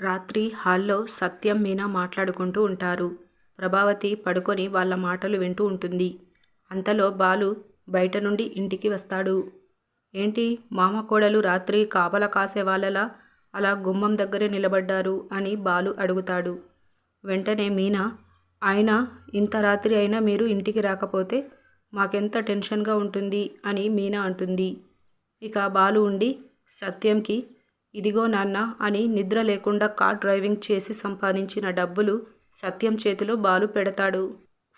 రాత్రి హాల్లో సత్యం మీనా మాట్లాడుకుంటూ ఉంటారు. ప్రభావతి పడుకొని వాళ్ళ మాటలు వింటూ ఉంటుంది. అంతలో బాలు బయట నుండి ఇంటికి వస్తాడు. ఏంటి మామ కోడలు రాత్రి కాపల కాసే వాళ్ళలా అలా గుమ్మం దగ్గరే నిలబడ్డారు అని బాలు అడుగుతాడు. వెంటనే మీనా ఆయన ఇంత రాత్రి అయినా మీరు ఇంటికి రాకపోతే మాకెంత టెన్షన్గా ఉంటుంది అని మీనా అంటుంది. ఇక బాలు ఉండి సత్యంకి ఇదిగో నాన్న అని నిద్ర లేకుండా కార్ డ్రైవింగ్ చేసి సంపాదించిన డబ్బులు సత్యం చేతిలో బాలు పెడతాడు.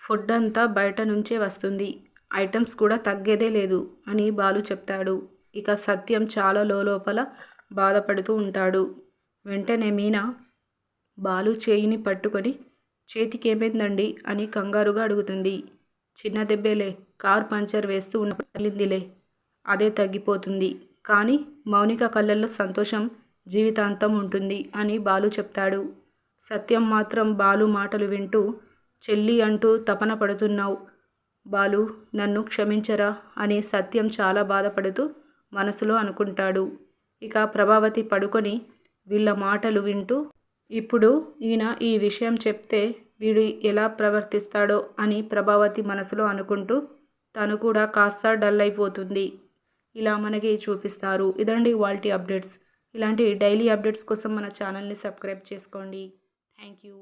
ఫుడ్ అంతా బయట నుంచే వస్తుంది. ఐటమ్స్ కూడా తగ్గేదే లేదు అని బాలు చెప్తాడు. ఇక సత్యం చాలా లోపల బాధపడుతూ ఉంటాడు. వెంటనే మీనా బాలు చేయిని పట్టుకొని చేతికేమైందండి? అని కంగారుగా అడుగుతుంది. చిన్న దెబ్బేలే కార్ పంచర్ వేస్తూ ఉన్న తల్లిందిలే అదే తగ్గిపోతుంది. కానీ మౌనిక కళ్ళల్లో సంతోషం జీవితాంతం ఉంటుంది అని బాలు చెప్తాడు. సత్యం మాత్రం బాలు మాటలు వింటూ చెల్లి అంటూ తపన పడుతున్నావు. బాలు నన్ను క్షమించరా అని సత్యం చాలా బాధపడుతూ మనసులో అనుకుంటాడు. ఇక ప్రభావతి పడుకొని వీళ్ళ మాటలు వింటూ ఇప్పుడు ఈయన ఈ విషయం చెప్తే వీడు ఎలా ప్రవర్తిస్తాడో అని ప్రభావతి మనసులో అనుకుంటూ తను కూడా కాస్త డల్ అయిపోతుంది. ఇలా మనకి చూపిస్తారు. ఇదండి వాల్టీ అప్డేట్స్. ఇలాంటి డైలీ అప్డేట్స్ కోసం మన ఛానల్ని సబ్స్క్రైబ్ చేసుకోండి. Thank you